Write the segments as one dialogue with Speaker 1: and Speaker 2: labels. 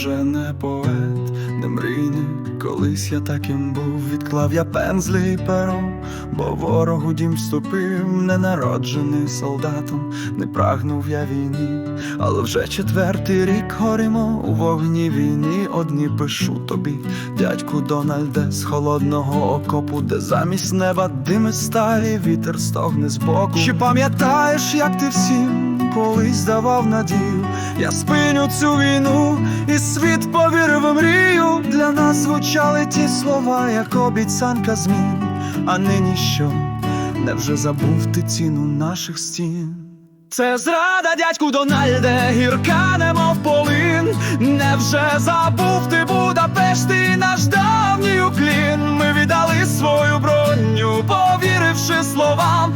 Speaker 1: вже не поет, не мрійник, колись я таким був, відклав я пензлі і перо, бо ворог у дім вступив, ненароджений солдатом, не прагнув я війні, але вже четвертий рік горимо у вогні війні. Одні пишу тобі, дядьку Дональде, з холодного окопу, де замість неба дими сталі, вітер стогне збоку. Чи пам'ятаєш, як ти всім колись давав надію? Я спиню цю війну, і світ повірив мрію. Для нас звучали ті слова, як обіцянка змін. А нині що? Невже забув ти ціну наших стін? Це зрада, дядьку Дональде, гірка немов полин. Невже забув ти Будапешт і наш давній уклін?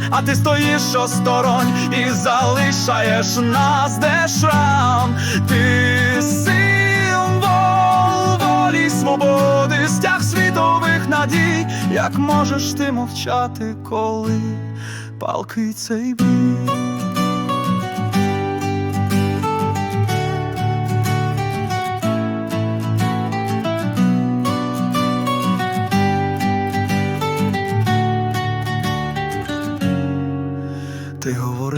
Speaker 1: А ти стоїш осторонь і залишаєш нас, де шрам. Ти символ волі, свободи, стяг світових надій. Як можеш ти мовчати, коли палкий цей бій? Ти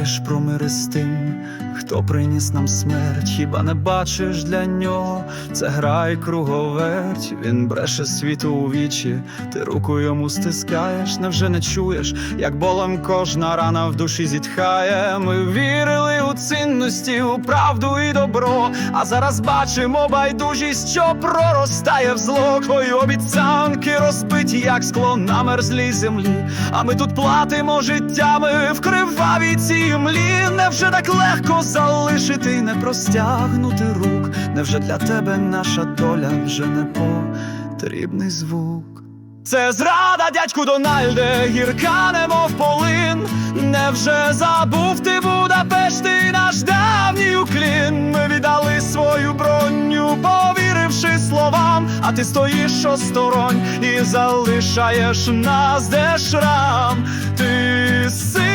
Speaker 1: говориш про мири з тим, хто приніс нам смерть, хіба не бачиш для нього? Це гра і круговерть, він бреше світу у вічі, ти руку йому стискаєш, невже не чуєш, як болем кожна рана в душі зітхає. Ми вірили у цінності, у правду і добро. А зараз бачимо байдужість, що проростає в зло. Твої обіцянки розбиті, як скло на мерзлій землі. А ми тут платимо життями в кривавій цій млі. Невже так легко залишити не простягнути рук? Невже для тебе наша доля вже не потрібний звук? Це зрада, дядьку Дональде, гірка немов полин. Невже забув ти Будапешт і наш давній уклін? Ми віддали свою броню, повіривши словам, а ти стоїш осторонь і залишаєш нас, де шрам. Ти символ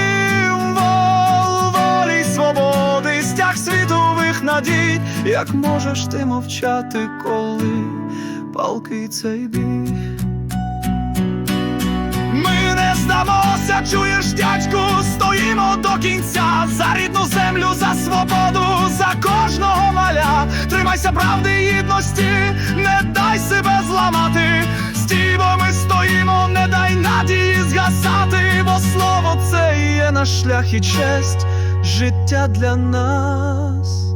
Speaker 1: надій. Як можеш ти мовчати, коли палкий цей бій? Ми не здамося, чуєш, дядьку, стоїмо до кінця за рідну землю, за свободу, за кожного маля. Тримайся правди гідності, не дай себе зламати. Стій, бо ми стоїмо, не дай надії згасати, бо слово це є наш шлях і честь, життя для нас.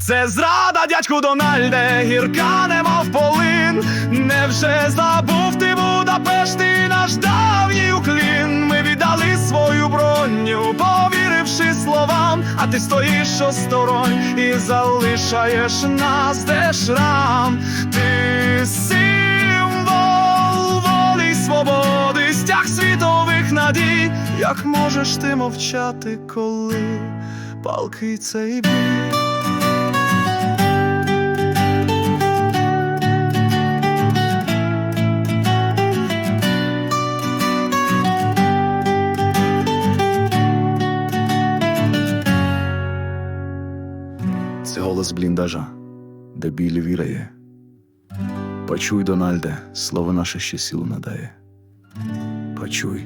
Speaker 1: Це зрада, дядьку Дональде, гірка немов полин. Невже забув ти Будапешт і наш давній уклін? Ми віддали свою броню, повіривши словам, а ти стоїш осторонь і залишаєш нас, де шрам. Ти символ волі свободи, стяг світових надій. Як можеш ти мовчати, коли палкий цей бій? Голос бліндажа, де білі вірає. Почуй, Дональде, слово наше ще сілу надає. Почуй,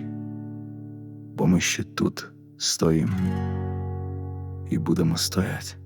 Speaker 1: бо ми ще тут стоїм і будемо стоять.